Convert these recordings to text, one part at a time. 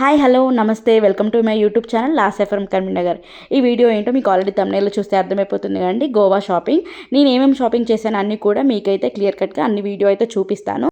Hi hello నమస్తే welcome to my YouTube channel loss FM Karimnagar ఈ video ఏంటో మీకు ఆల్రెడీ తమిళలో చూస్తే అర్థమైపోతుంది కదండి. గోవా షాపింగ్. నేను ఏమేమి షాపింగ్ చేశాను అన్నీ కూడా మీకైతే క్లియర్ కట్గా అన్ని వీడియో అయితే చూపిస్తాను.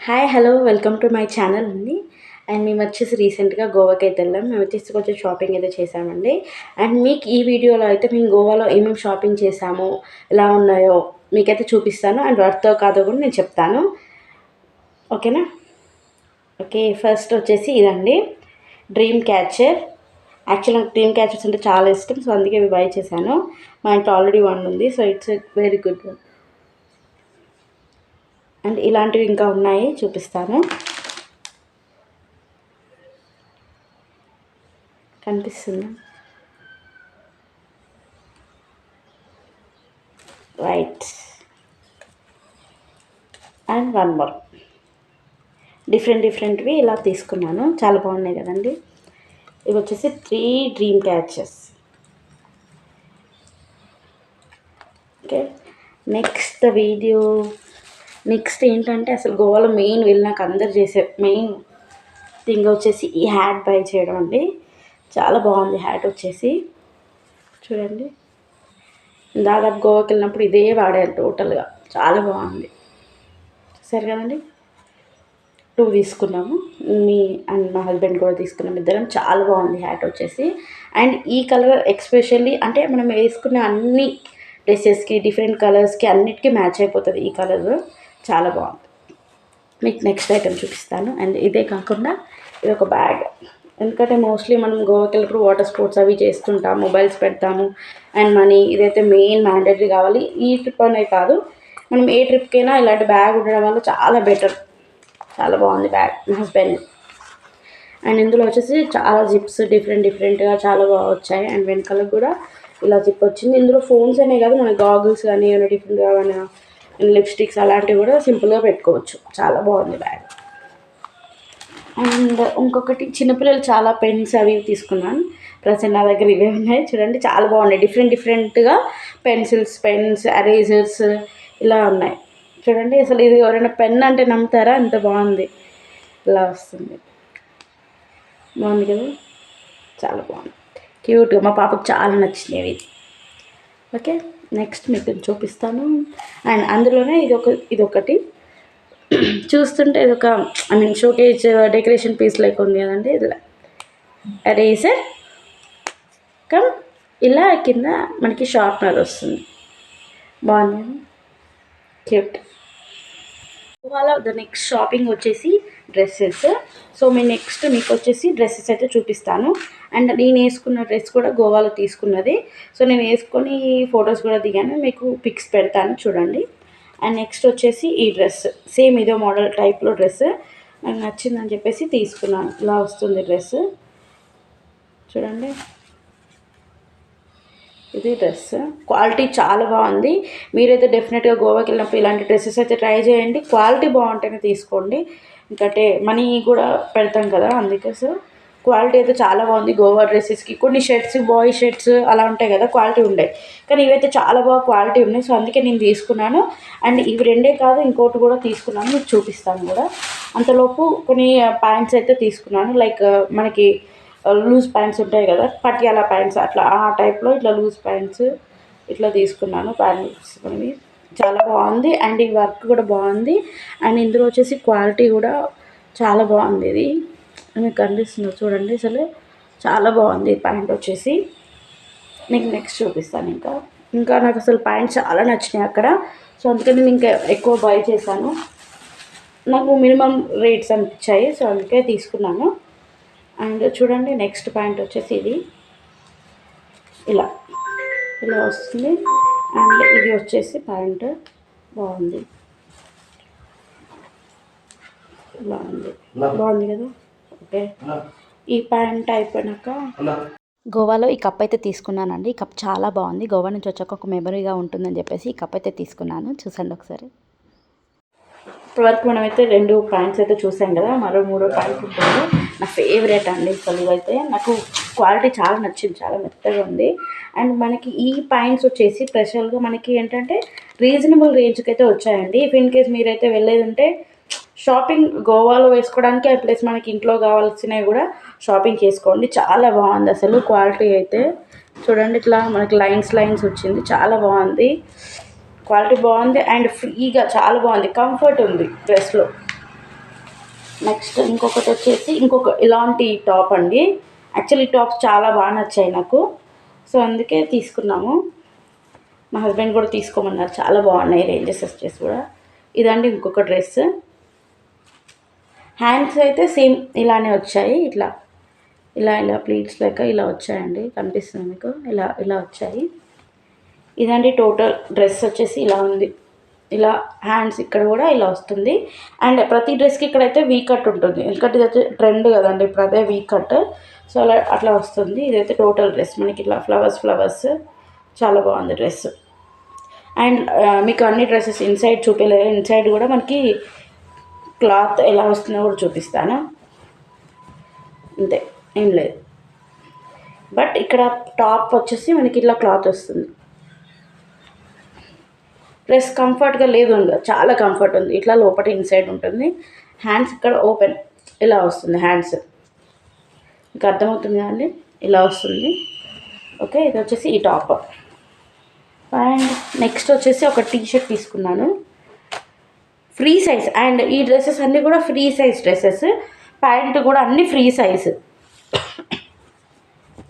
Hi hello welcome to my channel అండి అండ్ మేము వచ్చేసి రీసెంట్గా గోవాకి అయితే వెళ్ళాం. మేము వచ్చేసి కొంచెం షాపింగ్ అయితే చేశామండి. అండ్ మీకు ఈ వీడియోలో అయితే మేము గోవాలో ఏమేమి షాపింగ్ చేసాము ఎలా ఉన్నాయో మీకైతే చూపిస్తాను. అండ్ వర్త్తో కాదో కూడా నేను చెప్తాను. ఓకేనా ఓకే ఫస్ట్ వచ్చేసి ఇదండి. Dream catcher. యాక్చువల్ నాకు డ్రీమ్ క్యాచర్స్ అంటే చాలా ఇష్టం సో అందుకే ఇవి బై చేశాను. మా ఇంట్లో ఆల్రెడీ వన్ ఉంది so it's very good and ఇలాంటివి ఇంకా ఉన్నాయి చూపిస్తాను. కనిపిస్తుంది? Right. And one more. Different డిఫరెంట్వి ఇలా తీసుకున్నాను. చాలా బాగున్నాయి కదండి. ఇవి వచ్చేసి three dream catches okay next video next ఏంటంటే అసలు గోవాలో మెయిన్ వీళ్ళు నాకు అందరు చేసే మెయిన్ థింగ్ వచ్చేసి ఈ హ్యాట్ బై చేయడం అండి. చాలా బాగుంది హ్యాట్ వచ్చేసి. చూడండి. దాదాపు గోవాకి వెళ్ళినప్పుడు ఇదే వాడాను టోటల్గా చాలా బాగుంది. సరే కదండి? టూ తీసుకున్నాము. మీ అండ్ మా హస్బెండ్ కూడా తీసుకున్నాం ఇద్దరం. చాలా బాగుంది హ్యాట్ వచ్చేసి. అండ్ ఈ కలర్ ఎక్స్పెషల్లీ అంటే మనం వేసుకున్న అన్ని డ్రెస్సెస్కి డిఫరెంట్ కలర్స్కి అన్నిటికీ మ్యాచ్ అయిపోతుంది ఈ కలర్. చాలా బాగుంది. మీకు నెక్స్ట్ ఐటమ్ చూపిస్తాను. అండ్ ఇదే కాకుండా ఇది ఒక బ్యాగ్. ఎందుకంటే మోస్ట్లీ మనం గోవాకెళ్ళప్పుడు వాటర్ స్పోర్ట్స్ అవి చేస్తుంటాం. మొబైల్స్ పెడతాము. అండ్ మనీ ఇదైతే మెయిన్ మ్యాండేటరీ కావాలి. ఈ ట్రిప్ అనే కాదు. మనం ఏ ట్రిప్కైనా ఇలాంటి బ్యాగ్ ఉండడం వల్ల చాలా బెటర్ చాలా బాగుంది బ్యాగ్ హస్బెండ్. అండ్ ఇందులో వచ్చేసి చాలా జిప్స్ డిఫరెంట్ డిఫరెంట్గా చాలా బాగా వచ్చాయి. అండ్ వెనకాల కూడా ఇలా జిప్ వచ్చింది. ఇందులో ఫోన్స్ అనే కాదు మన గాగుల్స్ కానీ ఏమైనా డిఫరెంట్గా ఏమైనా లిప్స్టిక్స్ అలాంటివి కూడా సింపుల్గా పెట్టుకోవచ్చు. చాలా బాగుంది బ్యాగ్. అండ్ ఇంకొకటి చిన్నపిల్లలు చాలా పెన్స్ అవి తీసుకున్నాను. ప్రజెంట్ నా దగ్గర ఇవే ఉన్నాయి. చూడండి చాలా బాగున్నాయి. డిఫరెంట్ డిఫరెంట్గా పెన్సిల్స్ పెన్స్ ఎరేజర్స్ ఇలా ఉన్నాయి. చూడండి అసలు ఇది ఎవరైనా పెన్ అంటే నమ్ముతారా? అంత బాగుంది. ఇలా వస్తుంది. బాగుంది కదా? చాలా బాగుంది. క్యూట్గా మా పాపకు చాలా నచ్చినవి. ఓకే నెక్స్ట్ మీకు చూపిస్తాను. అండ్ అందులోనే ఇది ఒక ఇది ఒకటి. చూస్తుంటే ఇది ఒక I mean showcase decoration piece like ఉంది కదండి. ఇలా ఎరేజర్. కమ్ ఇలా కింద మనకి షార్ప్నర్ వస్తుంది. బాగుంది క్యూట్. ఇవాళ ద నెక్స్ట్ షాపింగ్ వచ్చేసి డ్రెస్సెస్ సో మీ నెక్స్ట్ మీకు వచ్చేసి డ్రెస్సెస్ అయితే చూపిస్తాను. అండ్ నేను వేసుకున్న డ్రెస్ కూడా గోవాలో తీసుకున్నది. సో నేను వేసుకొని ఫొటోస్ కూడా దిగాను. మీకు పిక్స్ పెడతాను చూడండి. అండ్ నెక్స్ట్ వచ్చేసి ఈ డ్రెస్ సేమ్ ఇదో మోడల్ టైప్లో డ్రెస్ నాకు నచ్చిందని చెప్పేసి తీసుకున్నాను. ఇలా వస్తుంది డ్రెస్ చూడండి. ఇది డ్రెస్. క్వాలిటీ చాలా బాగుంది. మీరైతే డెఫినెట్గా గోవాకి వెళ్ళినప్పుడు ఇలాంటి డ్రెస్సెస్ అయితే ట్రై చేయండి. క్వాలిటీ బాగుంటేనే తీసుకోండి. ఎందుకంటే మనీ కూడా పెడతాం కదా అందుకే సో క్వాలిటీ అయితే చాలా బాగుంది. గోవా డ్రెస్సెస్కి కొన్ని షర్ట్స్ బాయ్ షర్ట్స్ అలా ఉంటాయి కదా క్వాలిటీ ఉండే. కానీ ఇవైతే చాలా బాగా క్వాలిటీ ఉన్నాయి. సో అందుకే నేను తీసుకున్నాను. అండ్ ఇవి రెండే కాదు ఇంకోటి కూడా తీసుకున్నాను. మీకు చూపిస్తాను కూడా. అంతలోపు కొన్ని ప్యాంట్స్ అయితే తీసుకున్నాను. లైక్ మనకి లూజ్ ప్యాంట్స్ ఉంటాయి కదా పటియాలా ప్యాంట్స్ అట్లా ఆ టైప్లో ఇట్లా లూజ్ ప్యాంట్స్ ఇట్లా తీసుకున్నాను ప్యాంట్స్ అనేవి చాలా బాగుంది. అండ్ ఈ వర్క్ కూడా బాగుంది. అండ్ ఇందులో వచ్చేసి క్వాలిటీ కూడా చాలా బాగుంది ఇది. మీకు కనిపిస్తుంది చూడండి అసలు. చాలా బాగుంది ప్యాంట్ వచ్చేసి. నీకు నెక్స్ట్ చూపిస్తాను ఇంకా. ఇంకా నాకు అసలు ప్యాంట్ చాలా నచ్చినాయి అక్కడ. సో అందుకని నేను ఇంకా ఎక్కువ బై చేశాను. నాకు మినిమం రేట్స్ అనిపించాయి. సో అందుకే తీసుకున్నాను. అండ్ చూడండి నెక్స్ట్ పాయింట్ వచ్చేసి ఇది. ఇలా. ఇలా వస్తుంది. అండ్ ఇది వచ్చేసి ప్యాంట్ బాగుంది. బాగుంది. బాగుంది కదా? ఓకే. ఈ ప్యాంట్ అయిపోయినాక గోవాలో ఈ కప్ అయితే తీసుకున్నానండి. ఈ కప్ చాలా బాగుంది. గోవా నుంచి వచ్చాక ఒక మెమరీగా ఉంటుందని చెప్పేసి ఈ కప్ అయితే తీసుకున్నాను. చూసండి ఒకసారి. ఇప్పటివరకు మనమైతే రెండు ప్యాంట్స్ అయితే చూసాం కదా. మరో మూడో ప్యాంట్ ఉంటుంది. నా ఫేవరెట్ అండి అసలు ఇవైతే నాకు క్వాలిటీ చాలా నచ్చింది చాలా మెత్తగా ఉంది. అండ్ మనకి ఈ పాయింట్స్ వచ్చేసి స్పెషల్గా మనకి ఏంటంటే రీజనబుల్ రేంజ్కి అయితే వచ్చాయండి. ఇఫ్ ఇన్ కేస్ మీరైతే వెళ్ళేది ఉంటే షాపింగ్ గోవాలో వేసుకోవడానికి ప్లస్ మనకి ఇంట్లో కావాల్సినవి కూడా షాపింగ్ చేసుకోండి. చాలా బాగుంది అసలు క్వాలిటీ అయితే. చూడండి ఇట్లా మనకి లైన్స్ లైన్స్ వచ్చింది. చాలా బాగుంది. క్వాలిటీ బాగుంది. అండ్ ఫ్రీగా చాలా బాగుంది. కంఫర్ట్ ఉంది డ్రెస్లో నెక్స్ట్ ఇంకొకటి వచ్చేసి ఇంకొక ఇలాంటి టాప్ అండి. యాక్చువల్లీ టాప్స్ చాలా బాగా నచ్చాయి నాకు. సో అందుకే తీసుకున్నాము. మా హస్బెండ్ కూడా తీసుకోమన్నారు. చాలా బాగున్నాయి రేంజెస్ వచ్చేసి కూడా. ఇదండి ఇంకొక డ్రెస్. హ్యాండ్స్ అయితే సేమ్ ఇలానే వచ్చాయి. ఇట్లా ఇలా ఇలా ప్లీట్స్ లెక్క ఇలా వచ్చాయండి. కనిపిస్తుంది మీకు. ఇలా ఇలా వచ్చాయి. ఇదండి టోటల్ డ్రెస్ వచ్చేసి ఇలా ఉంది. ఇలా హ్యాండ్స్ ఇక్కడ కూడా ఇలా వస్తుంది. అండ్ ప్రతి డ్రెస్కి ఇక్కడైతే వీ కట్ ఉంటుంది. ఎందుకంటే ఇది ట్రెండ్ కదండి. ఇప్పుడు అదే వీ కట్ సో అలా అట్లా వస్తుంది. ఇదైతే టోటల్ డ్రెస్ మనకి ఇట్లా ఫ్లవర్స్ ఫ్లవర్స్ చాలా బాగుంది డ్రెస్ అండ్ uh, మీకు అన్ని డ్రెస్సెస్ ఇన్సైడ్ చూపించలేదు ఇన్సైడ్ కూడా మనకి క్లాత్ ఎలా వస్తుందో కూడా చూపిస్తాను. అంతే. ఏం లేదు. బట్ ఇక్కడ టాప్ వచ్చేసి మనకి ఇట్లా క్లాత్ వస్తుంది. డ్రెస్ కంఫర్ట్గా లేదు ఇంకా చాలా కంఫర్ట్ ఉంది. ఇట్లా లోపల ఇన్సైడ్ ఉంటుంది. హ్యాండ్స్ ఇక్కడ ఓపెన్ ఇలా వస్తుంది హ్యాండ్స్. మీకు అర్థమవుతుంది అండి ఇలా వస్తుంది. ఓకే ఇది వచ్చేసి ఈ టాప్. అండ్ నెక్స్ట్ వచ్చేసి ఒక టీ షర్ట్ తీసుకున్నాను. Free size. అండ్ ఈ డ్రెస్సెస్ అన్నీ కూడా ఫ్రీ సైజ్ డ్రెస్సెస్. ప్యాంట్ కూడా అన్నీ ఫ్రీ సైజ్.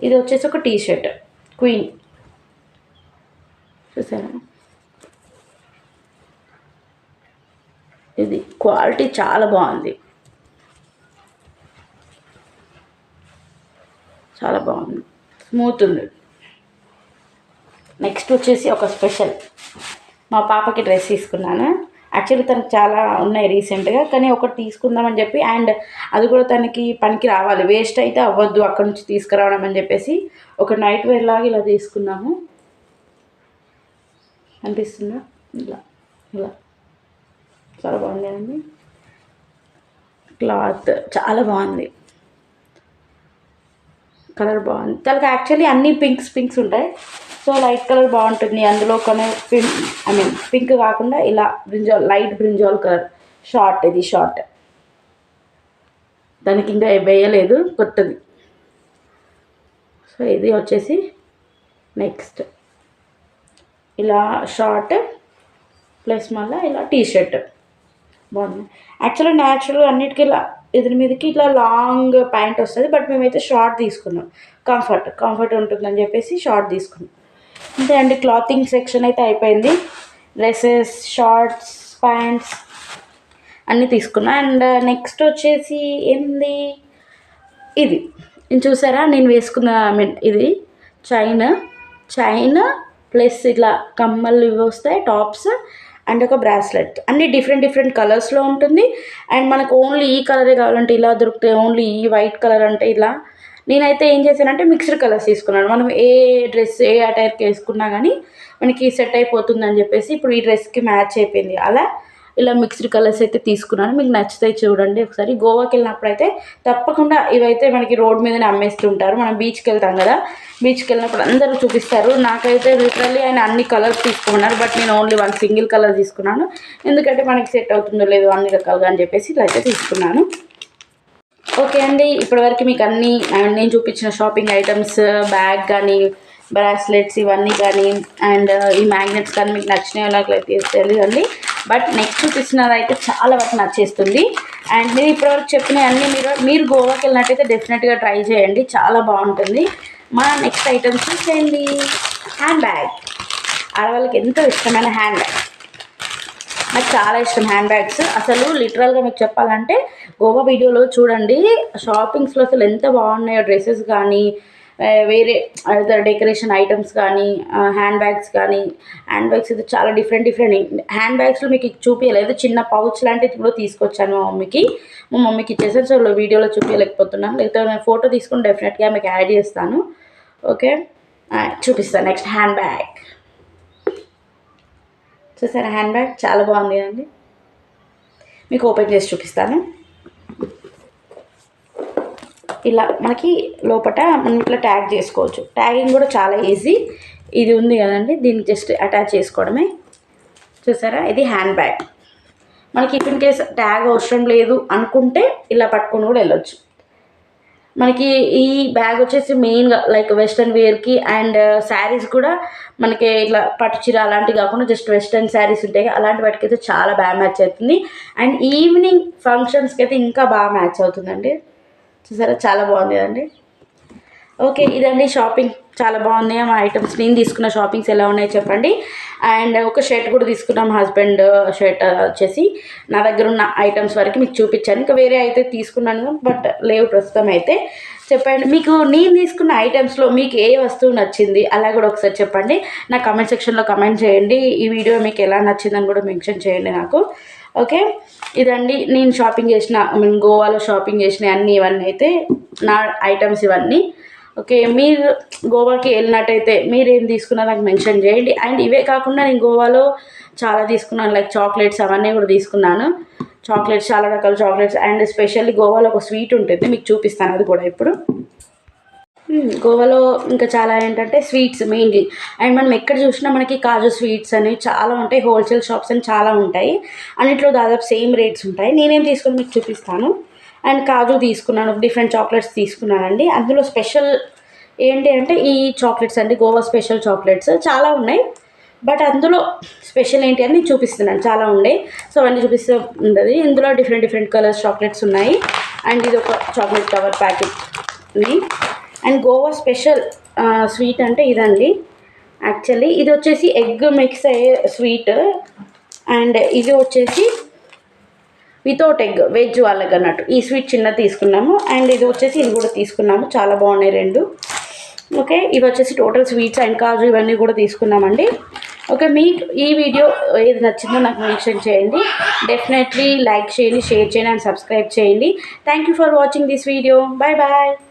ఇది వచ్చేసి ఒక టీ షర్ట్ క్వీన్. చూసారా? ఇది క్వాలిటీ చాలా బాగుంది. చాలా బాగుంది. స్మూత్ ఉంది. నెక్స్ట్ వచ్చేసి ఒక స్పెషల్. మా పాపకి డ్రెస్ తీసుకున్నాను. యాక్చువల్లీ తనకు చాలా ఉన్నాయి రీసెంట్గా కానీ ఒకటి తీసుకుందామని చెప్పి అండ్ అది కూడా తనకి పనికి రావాలి. వేస్ట్ అయితే అవ్వద్దు అక్కడ నుంచి తీసుకురావడం అని చెప్పేసి ఒక నైట్ వేర్ లాగా ఇలా తీసుకున్నాము. అనిపిస్తుందా? ఇలా ఇలా. చాలా బాగుంది క్లాత్ చాలా బాగుంది. కలర్ బాగుంది. తనకి యాక్చువల్లీ అన్ని పింక్స్ పింక్స్ ఉంటాయి. సో లైట్ కలర్ బాగుంటుంది. అందులో కొన్ని పింక్ ఐ మీన్ పింక్ కాకుండా ఇలా brinjal light brinjal colour short ఇది షార్ట్. దానికి ఇంకా వేయలేదు కొత్తది. సో ఇది వచ్చేసి నెక్స్ట్. ఇలా షార్ట్ ప్లస్ మళ్ళీ ఇలా టీ షర్ట్ బాగుంది. యాక్చువల్గా న్యాచురల్గా అన్నిటికీ ఇలా ఎదురు మీదకి ఇట్లా లాంగ్ ప్యాంట్ వస్తుంది బట్ మేమైతే షార్ట్ తీసుకున్నాం. కంఫర్ట్ కంఫర్ట్ ఉంటుందని చెప్పేసి షార్ట్ తీసుకున్నాం. అంతే అండి క్లాతింగ్ సెక్షన్ అయితే అయిపోయింది. డ్రెస్సెస్ షార్ట్స్ ప్యాంట్స్ అన్నీ తీసుకున్నా. అండ్ నెక్స్ట్ uh, వచ్చేసి ఏంది? ఇది. నేను చూసారా? నేను వేసుకున్న ఐ ఇది చైన్ చైన్ ప్లస్ ఇట్లా కమ్మలు ఇవి వస్తాయి టాప్స్ అండ్ ఒక బ్రాస్లెట్. అన్ని డిఫరెంట్ డిఫరెంట్ కలర్స్లో ఉంటుంది. అండ్ మనకు ఓన్లీ ఈ కలరే కావాలంటే ఇలా దొరుకుతాయి ఓన్లీ ఈ వైట్ కలర్ అంటే ఇలా. నేనైతే ఏం చేశానంటే మిక్స్డ్ కలర్స్ తీసుకున్నాను. మనం ఏ డ్రెస్ ఏ అటైర్కి వేసుకున్నా కానీ మనకి సెట్ అయిపోతుందని చెప్పేసి ఇప్పుడు ఈ డ్రెస్కి మ్యాచ్ అయిపోయింది. అలా ఇలా మిక్స్డ్ కలర్స్ అయితే తీసుకున్నాను. మీకు నచ్చితే చూడండి ఒకసారి. గోవాకి వెళ్ళినప్పుడు అయితే తప్పకుండా ఇవైతే మనకి రోడ్ మీదనే అమ్మేస్తుంటారు. మనం బీచ్కి వెళ్తాం కదా. బీచ్కి వెళ్ళినప్పుడు అందరూ చూపిస్తారు. నాకైతే లిటరల్లీ ఆయన అన్ని కలర్స్ తీసుకున్నారు. బట్ నేను ఓన్లీ వన్ సింగిల్ కలర్ తీసుకున్నాను. ఎందుకంటే మనకి సెట్ అవుతుందో లేదో అన్ని రకాలుగా అని చెప్పేసి ఇలా అయితే తీసుకున్నాను. ఓకే అండి. ఇప్పటివరకు మీకు అన్ని నేను చూపించిన షాపింగ్ ఐటమ్స్ బ్యాగ్ కానీ బ్రాస్లెట్స్ ఇవన్నీ కానీ అండ్ ఈ మ్యాగ్నెట్స్ కానీ మీకు నచ్చినాయి అలాగైతే తెలియదండి. బట్ నెక్స్ట్ చూపించినది అయితే చాలా వరకు నచ్చేస్తుంది. అండ్ మీరు ఇప్పటివరకు చెప్పినవన్నీ మీరు మీరు గోవాకి వెళ్ళినట్టయితే డెఫినెట్గా ట్రై చేయండి. చాలా బాగుంటుంది. మా నెక్స్ట్ ఐటమ్స్ చూసేయండి. హ్యాండ్ బ్యాగ్ ఆడవాళ్ళకి ఎంతో ఇష్టమైన హ్యాండ్ బ్యాగ్ నాకు చాలా ఇష్టం హ్యాండ్ బ్యాగ్స్ అసలు లిటరల్గా మీకు చెప్పాలంటే గోవా వీడియోలో చూడండి షాపింగ్స్లో అసలు ఎంత బాగున్నాయో డ్రెస్సెస్ కానీ వేరే అదర్ డెకరేషన్ ఐటమ్స్ కానీ హ్యాండ్ బ్యాగ్స్ కానీ హ్యాండ్ బ్యాగ్స్ అయితే చాలా డిఫరెంట్ డిఫరెంట్ హ్యాండ్ బ్యాగ్స్లో మీకు చూపించలేదు చిన్న పౌచ్ లాంటిది కూడా తీసుకొచ్చాను మా మమ్మీకి. మా మమ్మీకి ఇచ్చేసాను. సో వీడియోలో చూపించలేకపోతున్నాను లేకపోతే నేను ఫోటో తీసుకుని డెఫినెట్గా మీకు యాడ్ చేస్తాను. ఓకే? చూపిస్తాను నెక్స్ట్ హ్యాండ్ బ్యాగ్ చూసారా? హ్యాండ్ బ్యాగ్ చాలా బాగుంది అండి. మీకు ఓపెన్ చేసి చూపిస్తాను. ఇలా మనకి లోపల మనం ఇట్లా ట్యాగ్ చేసుకోవచ్చు. ట్యాగింగ్ కూడా చాలా ఈజీ ఇది ఉంది కదండి దీన్ని జస్ట్ అటాచ్ చేసుకోవడమే. చూసారా? ఇది హ్యాండ్ బ్యాగ్ మనకి ఇఫ్ ఇన్ కేస్ ట్యాగ్ అవసరం లేదు అనుకుంటే ఇలా పట్టుకొని కూడా వెళ్ళొచ్చు. మనకి ఈ బ్యాగ్ వచ్చేసి మెయిన్గా లైక్ వెస్ట్రన్ వేర్కి అండ్ శారీస్ కూడా మనకి ఇట్లా పట్టు చీర అలాంటివి కాకుండా జస్ట్ వెస్ట్రన్ శారీస్ ఉంటాయి. అలాంటి వాటికైతే చాలా బాగా మ్యాచ్ అవుతుంది. అండ్ ఈవినింగ్ ఫంక్షన్స్కి అయితే ఇంకా బాగా మ్యాచ్ అవుతుందండి. చూసారా? చాలా బాగుంది అండి ఓకే ఇదండి షాపింగ్. చాలా బాగున్నాయి మా ఐటమ్స్. నేను తీసుకున్న షాపింగ్స్ ఎలా ఉన్నాయో చెప్పండి. అండ్ ఒక షర్ట్ కూడా తీసుకున్నాం హస్బెండ్ షర్ట్ వచ్చేసి. నా దగ్గర ఉన్న ఐటమ్స్ వరకు మీకు చూపించాను. ఇంకా వేరే అయితే తీసుకున్నాను బట్ లేవు ప్రస్తుతం అయితే. చెప్పండి మీకు నేను తీసుకున్న ఐటమ్స్లో మీకు ఏ వస్తువు నచ్చింది? అలా కూడా ఒకసారి చెప్పండి. నా కమెంట్ సెక్షన్లో కమెంట్ చేయండి. ఈ వీడియో మీకు ఎలా నచ్చిందని కూడా మెన్షన్ చేయండి నాకు. ఓకే? ఇదండి నేను షాపింగ్ చేసిన ఐ మీన్ గోవాలో షాపింగ్ చేసిన అన్ని ఇవన్నీ అయితే నా ఐటమ్స్ ఇవన్నీ. ఓకే మీరు గోవాకి వెళ్ళినట్టయితే మీరు ఏం తీసుకున్నారో నాకు మెన్షన్ చేయండి. అండ్ ఇవే కాకుండా నేను గోవాలో చాలా తీసుకున్నాను లైక్ చాక్లెట్స్ అవన్నీ కూడా తీసుకున్నాను. చాక్లెట్స్ చాలా రకాల చాక్లెట్స్. అండ్ స్పెషల్లీ గోవాలో ఒక స్వీట్ ఉంటుంది మీకు చూపిస్తాను అది కూడా ఇప్పుడు. గోవాలో ఇంకా చాలా ఏంటంటే స్వీట్స్ మెయిన్లీ. అండ్ మనం ఎక్కడ చూసినా మనకి కాజు స్వీట్స్ అని చాలా ఉంటాయి. హోల్సేల్ షాప్స్ అని చాలా ఉంటాయి. అన్నిట్లో దాదాపు సేమ్ రేట్స్ ఉంటాయి. నేనేం తీసుకుని మీకు చూపిస్తాను. అండ్ కాజు తీసుకున్నాను. డిఫరెంట్ చాక్లెట్స్ తీసుకున్నానండి. అందులో స్పెషల్ ఏంటి అంటే ఈ చాక్లెట్స్ అండి. గోవా స్పెషల్ చాక్లెట్స్ చాలా ఉన్నాయి. బట్ అందులో స్పెషల్ ఏంటి అని నేను చూపిస్తున్నాను. చాలా ఉండే సో అవన్నీ చూపిస్తూ ఉండదు ఇందులో డిఫరెంట్ డిఫరెంట్ కలర్స్ చాక్లెట్స్ ఉన్నాయి. అండ్ ఇది ఒక చాక్లెట్ కవర్ ప్యాకెట్ని. అండ్ గోవా స్పెషల్ స్వీట్ అంటే ఇదండి. యాక్చువల్లీ ఇది వచ్చేసి ఎగ్ మిక్స్ అయ్యే స్వీట్. అండ్ ఇది వచ్చేసి వితౌట్ ఎగ్ వెజ్ వాళ్ళకి అన్నట్టు. ఈ స్వీట్ చిన్న తీసుకున్నాము. అండ్ ఇది వచ్చేసి ఇది కూడా తీసుకున్నాము. చాలా బాగున్నాయి రెండు. ఓకే ఇవి వచ్చేసి టోటల్ స్వీట్స్ అండ్ కాజు ఇవన్నీ కూడా తీసుకున్నామండి. ఓకే మీకు ఈ వీడియో ఏది నచ్చిందో నాకు మెన్షన్ చేయండి. డెఫినెట్లీ లైక్ చేయండి షేర్ చేయండి అండ్ సబ్స్క్రైబ్ చేయండి. Thank you for watching this video bye bye